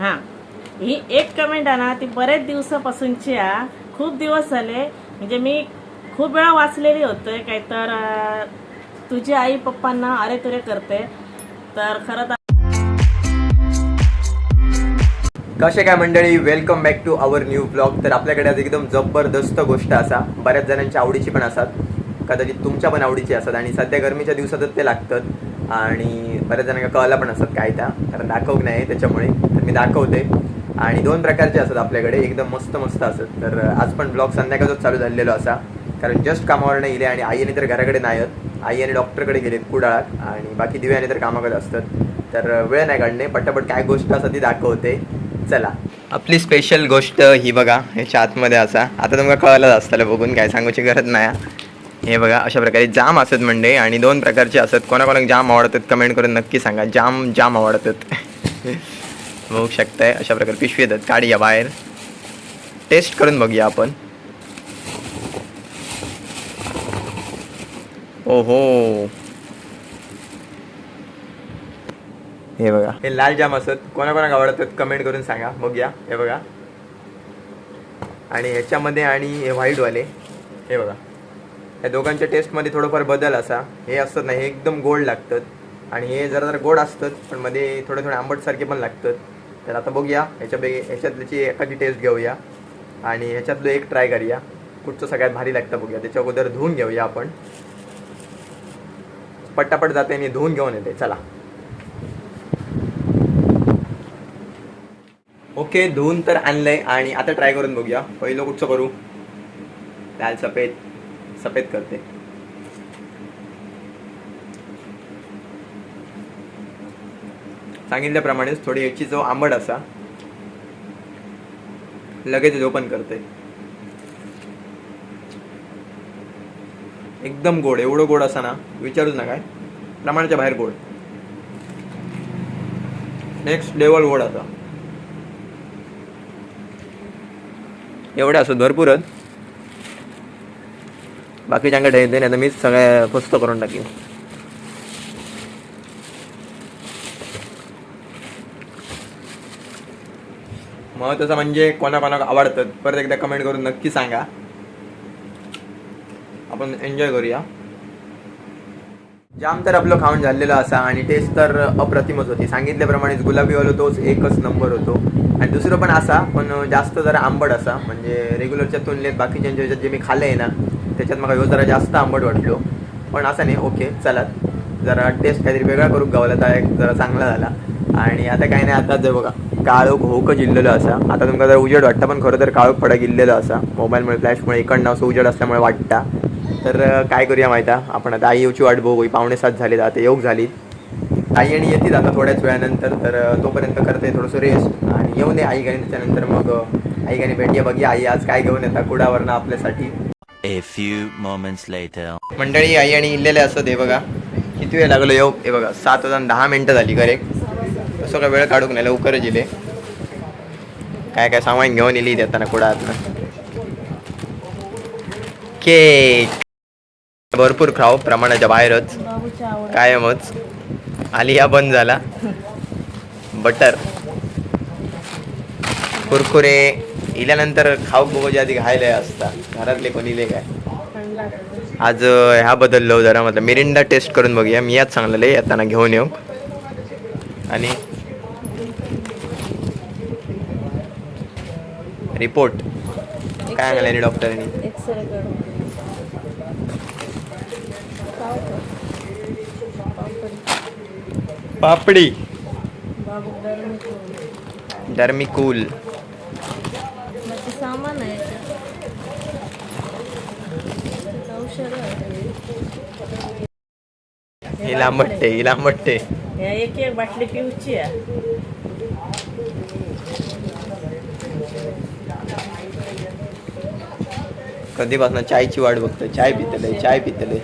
हां. ही एक कमेंट आहे ना ती बरेच दिवसापासूनची आहे. खूप दिवस झाले. म्हणजे मी खूप वेळा वाचलेली होते. काय तर तुझी आई पप्पांना अरे तुरे करते. तर खरं तर कसे काय मंडळी? Welcome back to our new blog तर आपल्याकडे आज एकदम जबरदस्त गोष्ट असा. बऱ्याच जणांच्या आवडीची पण असतात. कदाचित तुमच्या पण आवडीची असतात. आणि सध्या गरमीच्या दिवसातच ते लागतात. आणि बऱ्याच जणांना कळला पण असतात काय त्या. कारण दाखवक नाही त्याच्यामुळे तर मी दाखवते. आणि दोन प्रकारचे असतात आपल्याकडे एकदम मस्त मस्त असतात. तर आज पण ब्लॉग संध्याकाळच चालू झालेलो असा. कारण जस्ट कामावर नाही गेले आणि आईने तर घराकडे नाही आहेत आई आणि डॉक्टरकडे गेलेत कुडाळात आणि बाकी दिव्याने तर कामाकडे असतात. तर वेळ नाही काढणे पटापट काय गोष्ट असं ती दाखवते. चला. आपली स्पेशल गोष्ट ही बघा ह्याच्या आतमध्ये असा. आता तुम्हाला कळलंच असतं बघून काय सांगूची गरज नाही. हे बघा अशा प्रकारे जाम असत म्हणजे आणि दोन प्रकारचे असत. कोणाकोणाक जाम आवडतात कमेंट करून नक्की सांगा. जाम जाम आवडतात. बघू शकताय अशा प्रकारे पिशवी येतात. काढूया बाहेर. टेस्ट करून बघूया आपण. ओहो. हे बघा. हे लाल जाम असत. कोणाकोणाक आवडतात कमेंट करून सांगा. बघूया. हे बघा. आणि ह्याच्यामध्ये आणि हे व्हाईटवाले. हे बघा. या दोघांच्या टेस्टमध्ये थोडंफार बदल असा. हे असतात ना हे एकदम गोड लागतात आणि हे जरा जरा गोड असतात पण मध्ये थोडे थोडे आंबटसारखे पण लागतात तर आता बघूया ह्याच्यापैकी ह्याच्यातल्याची एखादी टेस्ट घेऊया. आणि ह्याच्यातलं एक ट्राय करूया. कुठचं सगळ्यात भारी लागतं बघूया. त्याच्या अगोदर धुवून घेऊया आपण. पटापट जाते आणि धुवून घेऊन येते. चला. ओके धुवून तर आणलंय. आणि आता ट्राय करून बघूया. पहिलं कुठचं करू? लाल सफेद. सफेद करते. सांगितल्याप्रमाणेच थोडी याची जो आंबट असा लगेच जोपन करते. एकदम गोड एवढं गोड असा ना विचारूच ना काय प्रमाणाच्या बाहेर गोड. नेक्स्ट लेवल गोड आता एवढं असं भरपूरच बाकीच्यांकडे येते नाही तर मीच सगळ्या फस्त करून टाकीन. महत्वाचं म्हणजे कोणाकोणाला आवडतात परत एकदा कमेंट करून नक्की सांगा. आपण एन्जॉय करूया. जाम तर आपलं खाऊन झालेलं असा आणि टेस्ट तर अप्रतिमच होती. सांगितल्याप्रमाणेच गुलाबीवालो तोच एकच नंबर होतो. आणि दुसरं पण असा पण जास्त जरा आंबट असा म्हणजे रेग्युलरच्या तुलनेत बाकीच्यांच्या जे मी खाल्लं आहे ना त्याच्यात मला ह्यो जरा जास्त आंबट वाटलो. पण असं नाही ओके चला. जरा टेस्ट काहीतरी वेगळा करून गावला तर एक जरा चांगला झाला. आणि आता काही नाही आता जे बघा काळोख होक जिल्लेलो असा. आता तुमका जर उजेड वाटतं पण खरं तर काळोख फडा गेलेलं असा. मोबाईलमुळे फ्लॅशमुळे इकडनं असं उजेड असल्यामुळे वाटता. तर काय करूया माहिता आहे? आपण आता आई येऊची वाट बघू पावणे सात झाले आता योग झाली. आई आणि येतील आता थोड्याच वेळानंतर तर तोपर्यंत करते थोडंसं रेस्ट आणि येऊन दे आई गाणी त्याच्यानंतर मग आई गाणी भेटूया बघी आई आज काय घेऊन येतात कुडावरनं आपल्यासाठी. A few moments later. मंडळी आई आणि इल्लेले असत हे बघा. किती वेळ लागलो? येऊ हे बघा सात वाजून दहा मिनटं झाली करेक्ट असं काय वेळ काढूक नाही लवकरच इले काय काय सामान घेऊन इली देताना कुडातनं केक. भरपूर खाऊ प्रमाणाच्या बाहेरच. कायमच. आलिया बंद झाला. बटर. कुरकुरे. इल्यानंतर खाऊक बघूच्या आधी खायला असता. घरातले कोणी इले काय आज ह्या बदललो जरा म्हटलं मिरिंडा टेस्ट करून बघूया. मी याच सांगलेलं येताना घेऊन येऊ. आणि रिपोर्ट. काय सांगले डॉक्टरनी? एक्सरे करून. पापडी. डर्मिकूल सामान आहे. औषधं आहे. ही लांबट्टे ही लांबट्टे या एक एक बाटली पिऊची आहे. कधीपासून चायची वाट बघतोय? चाय पितले चाय पितले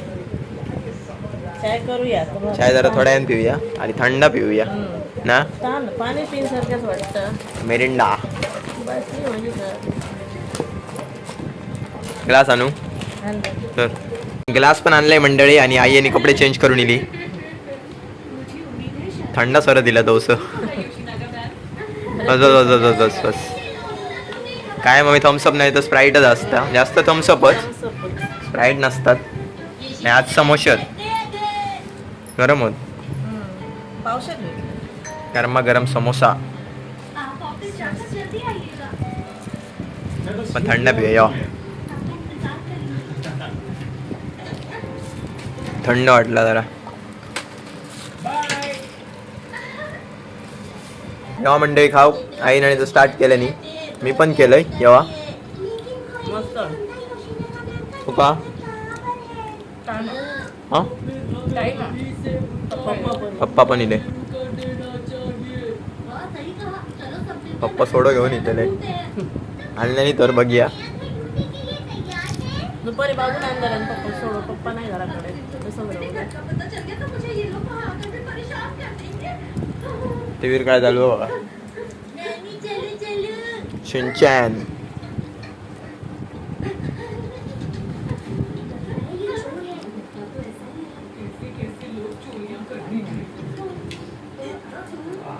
चाय करूया. चाय जरा थोड्या पिऊया आणि थंड पिऊया. ना? पाणी पिण्यासारखंच वाटतं. मेरिंडा? ग्लास आणू. तर. ग्लास पण आणलाय मंडळी आणि आई यांनी कपडे चेंज करून इली थंड सर दिला दोस बस बस बस बस बस बस. काय मग थम्सअप नाही तर स्प्राईटच असतं. जास्त थम्सअपच स्प्राईट नसतात. आणि आज समोसे आहेत. गरम होत. पावसात घे. गरमागरम समोसा. पण थंड पिऊया थंड वाटला जरा. जेव्हा मंडळी खाऊ. आईने आणि स्टार्ट केलं नाही. मी पण केलंय जेव्हा मस्त. तू का तांदूळ हा? पप्पा पण. इले पप्पा सोडो घेऊन इथे आणलं नाही तर बघूया. दुपारी बाबून आणलं आणि पप्पा सोडू पप्पा नाही घराकडे. तसं बरोबर पता चल गया तो मुझे ये लोग वहाँ आकर भी परेशान कर देंगे टीव्हीवर काय चालू बघा. शिनचॅन.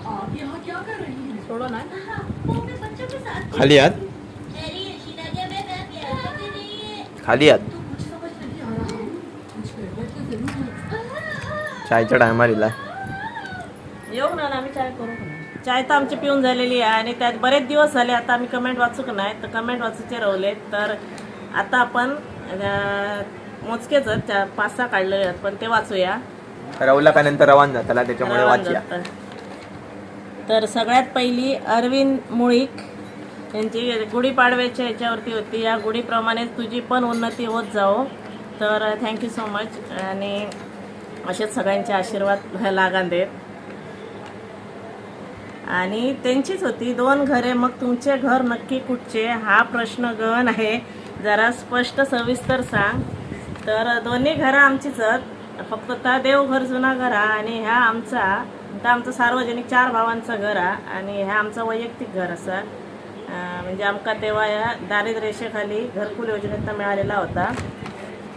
आप यहाँ जरूर है चायच्या टायमार इला येऊ ना आम्ही चाय करू? चाय तर आमची पिऊन झालेली आहे आणि त्यात बरेच दिवस झाले आता आम्ही कमेंट वाचूक नाही. तर कमेंट वाचूचे राहिले. तर आता आपण मोजकेच पाच सहा काढलेले आहेत. पण ते वाचूया. रवला का नंतर रवान जाताला त्याच्यामुळे वाचूया. तर सगळ्यात पहिली अरविंद मुळीक. त्यांची गुढीपाडव्याच्या याच्यावरती होती. या गुढीप्रमाणेच तुझी पण उन्नती होत जाओ तर थँक्यू सो मच आणि असेच सगळ्यांचे आशीर्वाद लागान देत. आणि त्यांचीच होती. दोन घरे मग तुमचे घर नक्की कुठचे? हा प्रश्न गहन आहे. जरा स्पष्ट सविस्तर सांग. तर दोन्ही घरं आमचीच आहेत. फक्त त्या देवघर जुना घरा आणि ह्या आमचा तर आमचं सार्वजनिक चार भावांचं घर आहे आणि ह्या आमचं वैयक्तिक घर असं. म्हणजे आमका तेव्हा या दारिद्र्यरेषेखाली घरकुल योजनेत मिळालेला होता.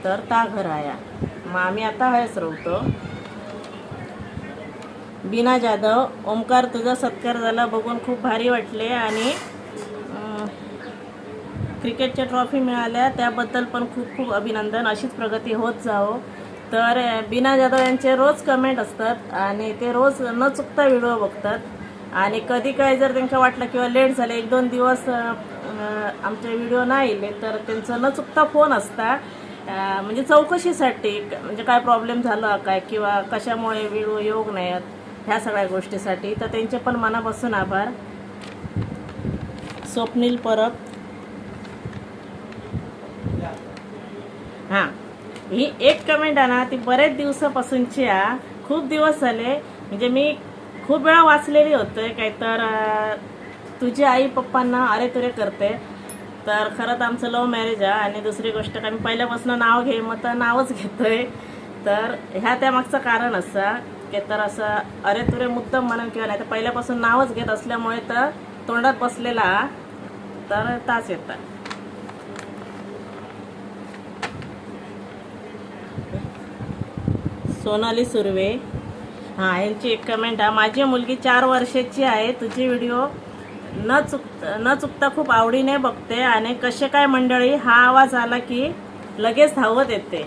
तर ता घर आहे मग आम्ही आता हयच राहतो. बीना जाधव ओमकार तुझा सत्कार झाला बघून खूप भारी वाटले आणि क्रिकेटच्या ट्रॉफी मिळाल्या. त्याबद्दल पण खूप खूप अभिनंदन. अशीच प्रगती होत जावो. तर बिना बीना जाधव यांचे रोज कमेंट असतात आणि ते रोज न चुकता व्हिडिओ बघतात. आणि कधी काय जर त्यांना वाटलं किंवा लेट झालं एक दोन दिवस आमचे व्हिडिओ नाही तर त्यांचं न चुकता फोन असता. म्हणजे चौकशीसाठी म्हणजे काय प्रॉब्लेम झाला काय किंवा कशामुळे व्हिडिओ योग नाही आहेत ह्या सगळ्या गोष्टीसाठी तर त्यांचे पण मनापासून आभार. स्वप्नील परब. हां ही एक कमेंट आहे ना ती बरेच दिवसापासूनची आहे. खूप दिवस झाले म्हणजे मी खूप वेळा वाचलेली होते काय तर तुझी आई पप्पांना अरे तुरे करते. तर खरंच आमचं लव्ह मॅरेज आहे आणि दुसरी गोष्ट काय मी पहिल्यापासून नाव घे मग तर नावच घेतोय. तर ह्या त्यामागचं कारण असं की तर असं अरे तुरे मुद्दम म्हणून किंवा नाही तर पहिल्यापासून नावच घेत असल्यामुळे तर तोंडात बसलेला तर तास येतात. सोनाली सुर्वे. हां यांची एक कमेंट आहे. माझी मुलगी चार वर्षाची आहे. तुझी व्हिडिओ न चुक न चुकता खूप आवडीने बघते आणि कसे काय मंडळी हा आवाज आला की लगेच धावत येते.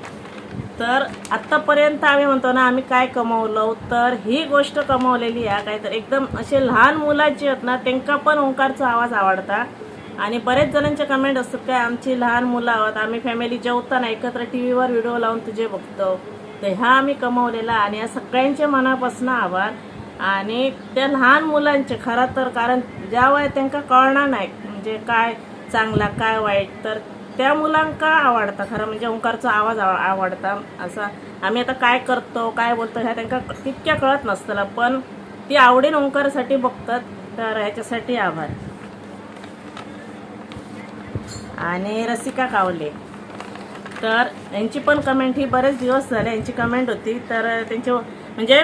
तर आत्तापर्यंत आम्ही म्हणतो ना आम्ही काय कमवलं? तर ही गोष्ट कमवलेली आहे. काय तर एकदम असे लहान मुलाची आहेत ना त्यांना पण ओंकारचा आवाज आवडता. आणि बरेच जणांचे कमेंट असतात काय आमची लहान मुलं आहोत. आम्ही फॅमिली जेवताना एकत्र टी व्हीवर व्हिडिओ लावून तुझे बघतो. तर ह्या आम्ही कमवलेला आणि या सगळ्यांचे मनापासून आभार. आणि त्या लहान मुलांचे खरं तर कारण ज्या वयात त्यांना कळणार नाही म्हणजे काय चांगला काय वाईट तर त्या मुलांका आवडता. खरं म्हणजे ओंकारचा आवाज आव- आवडता. असा आम्ही आता काय करतो काय बोलतो ह्या त्यांना तितक्या कळत नसतला पण ती आवडीन ओंकारसाठी बघतात तर ह्याच्यासाठी आभार. आणि रसिका कावले. तर यांची पण कमेंट ही बरेच दिवस झाले यांची कमेंट होती. तर त्यांचे म्हणजे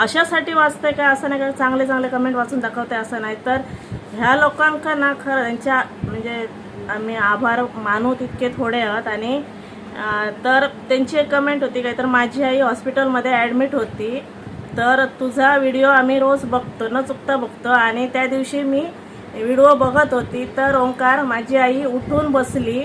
अशासाठी वाचते का असं नाही का चांगले चांगले कमेंट वाचून दाखवते असं नाही. तर ह्या लोकांका ना खरं त्यांच्या म्हणजे आम्ही आभार मानू तितके थोडे आहोत. आणि तर त्यांची एक कमेंट होती काय तर माझी आई हॉस्पिटलमध्ये ॲडमिट होती. तर तुझा व्हिडिओ आम्ही रोज बघतो न चुकता बघतो. आणि त्या दिवशी मी व्हिडिओ बघत होती. तर ओंकार माझी आई उठून बसली.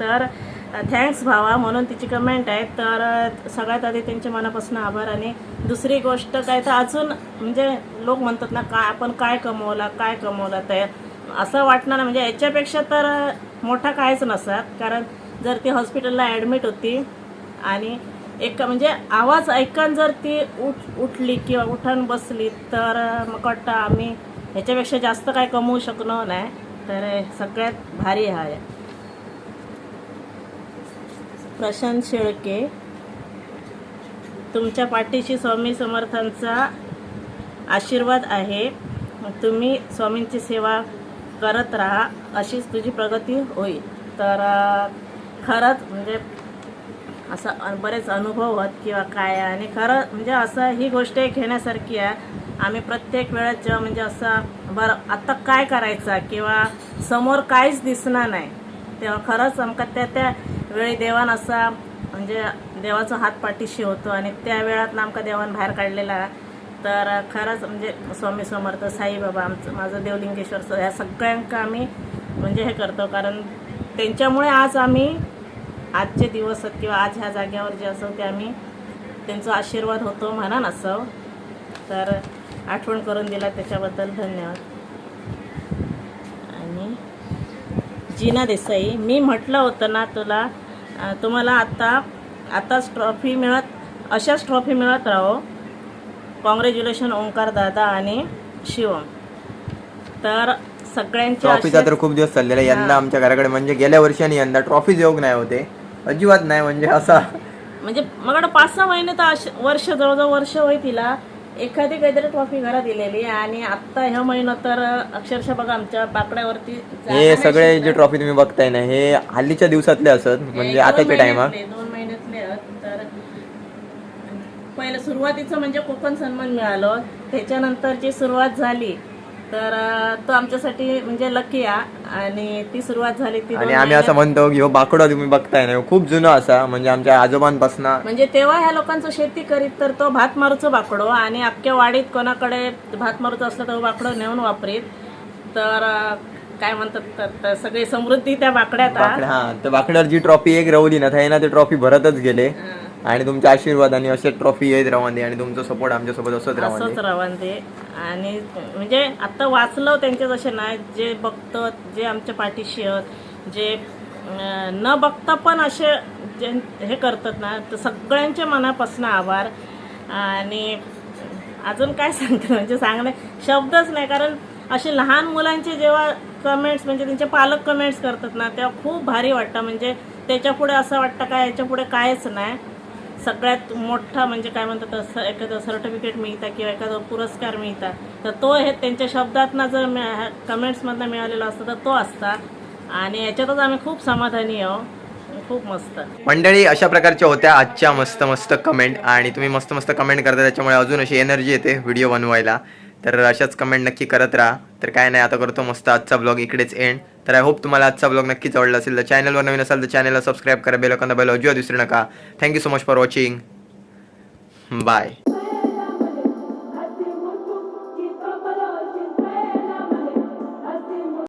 तर थँक्स भावा म्हणून तिची कमेंट आहे. तर सगळ्यात आधी त्यांचे मनापासून आभार आणि दुसरी गोष्ट काय तर अजून म्हणजे लोक म्हणतात ना काय आपण काय कमवला काय कमवला तर असं वाटणार ना म्हणजे याच्यापेक्षा तर मोठा काहीच नसतात कारण जर ती हॉस्पिटलला ॲडमिट होती आणि एक म्हणजे आवाज ऐकून जर ती उठ उठली किंवा उठून बसली तर मग वाटतं आम्ही ह्याच्यापेक्षा जास्त काय कमवू शकलो नाही. तर सगळ्यात भारी आहे. प्रशांत शेळके. तुमच्या पाठीशी स्वामी समर्थांचा आशीर्वाद आहे. तुम्ही स्वामींची सेवा करत राहा अशीच तुझी प्रगती होईल. तर खरंच म्हणजे असं बरेच अनुभव होत किंवा काय आणि खरं म्हणजे असं ही गोष्ट एक घेण्यासारखी आहे. आम्ही प्रत्येक वेळेस जेव्हा म्हणजे असं बरं आत्ता काय करायचं किंवा समोर काहीच दिसणार नाही तेव्हा खरंच आमका त्या त्या वेळी देवान असा म्हणजे देवाचा हात पाठीशी होतो आणि त्या वेळात आमका देवान बाहेर काढलेला. तर खरंच म्हणजे स्वामी समर्थ साईबाबा आमचं माझं देवलिंगेश्वर ह्या सगळ्यांका आम्ही म्हणजे हे करतो. कारण त्यांच्यामुळे आज आम्ही आजचे दिवस किंवा आज ह्या जाग्यावर जे असो ते आम्ही त्यांचा आशीर्वाद होतो म्हणा नसं तर आठवण करून दिला त्याच्याबद्दल धन्यवाद आणि जीना देसाई. मी म्हटलं होतं ना तुला तुम्हाला आता आताच ट्रॉफी मिळत अशाच ट्रॉफी मिळत राहो. कॉंग्रॅच्युलेशन ओंकार दादा आणि शिवम. तर सगळ्यांचे ट्रॉफीचा तर खूप दिवस चाललेला. यंदा आमच्या घराकडे म्हणजे गेल्या वर्षी आणि यंदा ट्रॉफीच योग नाही होते अजिबात नाही म्हणजे असा म्हणजे मग पाच सहा महिने तर वर्ष जवळजवळ वर्ष होई तिला. एखादी काहीतरी ट्रॉफी घरात दिलेली आणि आता ह्या महिना तर अक्षरशः बघा आमच्या बाकड्यावरती हे सगळे जे. ट्रॉफी तुम्ही बघताय ना हे हल्लीच्या दिवसातले असत म्हणजे हे आताच्या दोन टायमात महिन्यातले- दोन महिन्यातले आहेत. तर पहिलं सुरुवातीचं म्हणजे कोकण सन्मान मिळालं त्याच्यानंतरची सुरुवात झाली तर तो आमच्यासाठी म्हणजे लकी आहे आणि ती सुरुवात झाली ती दोन आणि आम्ही असं महिन्यात. म्हणतो की हो बाकडा तुम्ही बघताय ना ह्यो खूप जुनं असा म्हणजे आमच्या आजोबांपासून म्हणजे तेव्हा ह्या लोकांचं शेती करीत तर तो भात मारूचं बाकडो आणि अख्ख्या वाडीत कोणाकडे भात मारूचं असलं तर बाकडो नेऊन वापरीत तर अं, काय म्हणतात तर- तर सगळी समृद्धी त्या बाकड्यात आ. बाकडा हा तर बाकड्यावर जी ट्रॉफी एक रवली ना ना ते ट्रॉफी भरतच गेले हं. आणि तुमच्या आशीर्वादाने असे ट्रॉफी येत राहते आणि तुमचा सपोर्ट आमच्यासोबत असत असंच राहून ते आणि म्हणजे आता वाचलं त्यांचे जसे नाही जे बघतं जे आमच्या पाठीशी आहेत जे अं, न बघता पण असे जे हे करतात ना तर सगळ्यांच्या मनापासून आभार. आणि अजून काय सांगते म्हणजे सांगणे शब्दच नाही कारण असे लहान मुलांचे जेव्हा कमेंट्स म्हणजे त्यांचे पालक कमेंट्स करतात ना तेव्हा खूप भारी वाटतं. म्हणजे त्याच्या पुढे असं वाटतं काय याच्यापुढे कायच नाही. सगळ्यात मोठा म्हणजे काय म्हणतात असं एखादं सर्टिफिकेट मिळतं किंवा एखादा पुरस्कार मिळतात तर तो हे त्यांच्या शब्दातनं जर कमेंट्समधनं मिळालेला असतं तर तो असता. आणि याच्यातच आम्ही खूप समाधानी आहो. खूप मस्त. मंडळी अशा प्रकारच्या होत्या आजच्या मस्त मस्त कमेंट आणि तुम्ही मस्त मस्त कमेंट करता त्याच्यामुळे अजून अशी एनर्जी येते व्हिडिओ बनवायला. तर अशाच कमेंट नक्की करत राहा. तर काय नाही आता करतो मस्त आजचा ब्लॉग इकडेच एंड तर आय होप तुम्हाला आजचा ब्लॉग नक्कीच आवडला असेल. तर चॅनलवर नवीन असाल तर चॅनलला सबस्क्राईब करा बेल बेल अजिबात विसरू नका. Thank you so much for watching bye